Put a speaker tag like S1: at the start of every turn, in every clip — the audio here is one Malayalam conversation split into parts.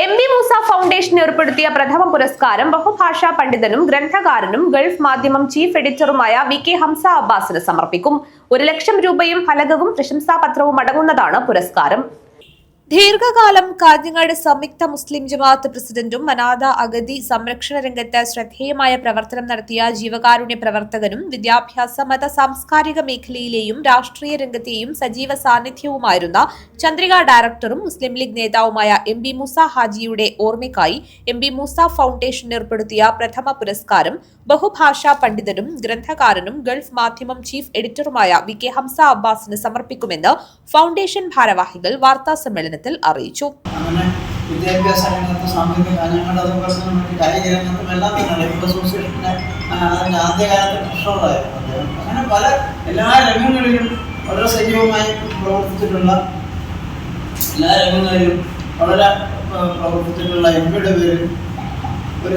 S1: എം ബി മൂസ ഫൗണ്ടേഷൻ ഏർപ്പെടുത്തിയ പ്രഥമ പുരസ്കാരം ബഹുഭാഷാ പണ്ഡിതനും ഗ്രന്ഥകാരനും ഗൾഫ് മാധ്യമം ചീഫ് എഡിറ്ററുമായ വി കെ ഹംസ അബ്ബാസിന് സമർപ്പിക്കും. ഒരു ലക്ഷം രൂപയും ഫലകവും പ്രശംസാപത്രവും അടങ്ങുന്നതാണ് പുരസ്കാരം. ദീർഘകാലം കാഞ്ഞങ്ങാട് സംയുക്ത മുസ്ലിം ജമാഅത്ത് പ്രസിഡന്റും അനാഥ അഗതി സംരക്ഷണ രംഗത്ത് ശ്രദ്ധേയമായ പ്രവർത്തനം നടത്തിയ ജീവകാരുണ്യ പ്രവർത്തകനും വിദ്യാഭ്യാസ മത സാംസ്കാരിക മേഖലയിലെയും രാഷ്ട്രീയ രംഗത്തെയും സജീവ സാന്നിധ്യവുമായിരുന്ന ചന്ദ്രിക ഡയറക്ടറും മുസ്ലിം ലീഗ് നേതാവുമായ എം ബി മൂസ ഹാജിയുടെ ഓർമ്മയ്ക്കായി എം ബി മൂസ ഫൗണ്ടേഷൻ ഏർപ്പെടുത്തിയ പ്രഥമ പുരസ്കാരം ബഹുഭാഷാ പണ്ഡിതനും ഗ്രന്ഥകാരനും ഗൾഫ് മാധ്യമം ചീഫ് എഡിറ്ററുമായ വി കെ ഹംസ അബ്ബാസിന് സമർപ്പിക്കുമെന്ന് ഫൗണ്ടേഷൻ ഭാരവാഹികൾ വാർത്താ സമ്മേളനത്തിൽ അറിയിച്ചു.
S2: മറ്റ് കായിക രംഗത്തും എല്ലാം അങ്ങനെ പല എല്ലാ വളരെ സജീവമായി പ്രവർത്തിച്ചിട്ടുള്ള എല്ലാ വളരെ പ്രവർത്തിച്ചിട്ടുള്ള ഒരു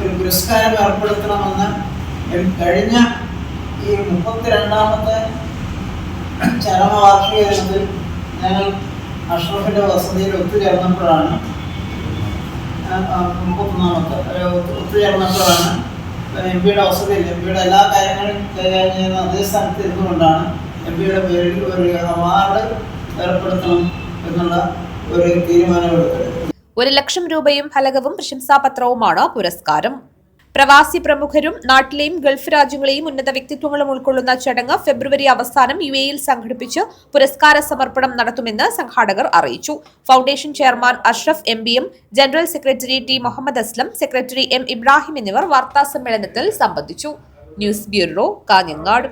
S2: ഒരു പുരസ്കാരം ഏർപ്പെടുത്തണമെന്ന് കഴിഞ്ഞ ഈ മുപ്പത്തിരണ്ടാമത്തെ ചരമവാർഷിക ദിനത്തിൽ ഞങ്ങൾ അഷ്റഫിന്റെ വസതിയിൽ ഒത്തുചേർന്നപ്പോഴാണ് മുപ്പത്തൊന്നാമത്തെ ഒത്തുചേർന്നപ്പോഴാണ് എം പിയുടെ വസതിയിൽ എം പിയുടെ എല്ലാ കാര്യങ്ങളും കൈകാര്യം ചെയ്യുന്ന അതേ സ്ഥാനത്ത് ഇരുന്നുകൊണ്ടാണ് എം പിയുടെ പേരിൽ ഒരു അവാർഡ് ഏർപ്പെടുത്തണം എന്നുള്ള ഒരു തീരുമാനമെടുത്തത്.
S1: ഒരു ലക്ഷം രൂപയും ഫലകവും പ്രശംസാപത്രവുമാണ് പുരസ്കാരം. പ്രവാസി പ്രമുഖരും നാട്ടിലെയും ഗൾഫ് രാജ്യങ്ങളെയും ഉന്നത വ്യക്തിത്വങ്ങളും ഉൾക്കൊള്ളുന്ന ചടങ്ങ് ഫെബ്രുവരി അവസാനം യു എയിൽ സംഘടിപ്പിച്ച് പുരസ്കാര സമർപ്പണം നടത്തുമെന്ന് സംഘാടകർ അറിയിച്ചു. Foundation chairman Ashraf M B M general secretary T Muhammad Aslam secretary M Ibrahim എന്നിവർ വാർത്താ സമ്മേളനത്തിൽ സംബന്ധിച്ചു. News bureau Kanhangad.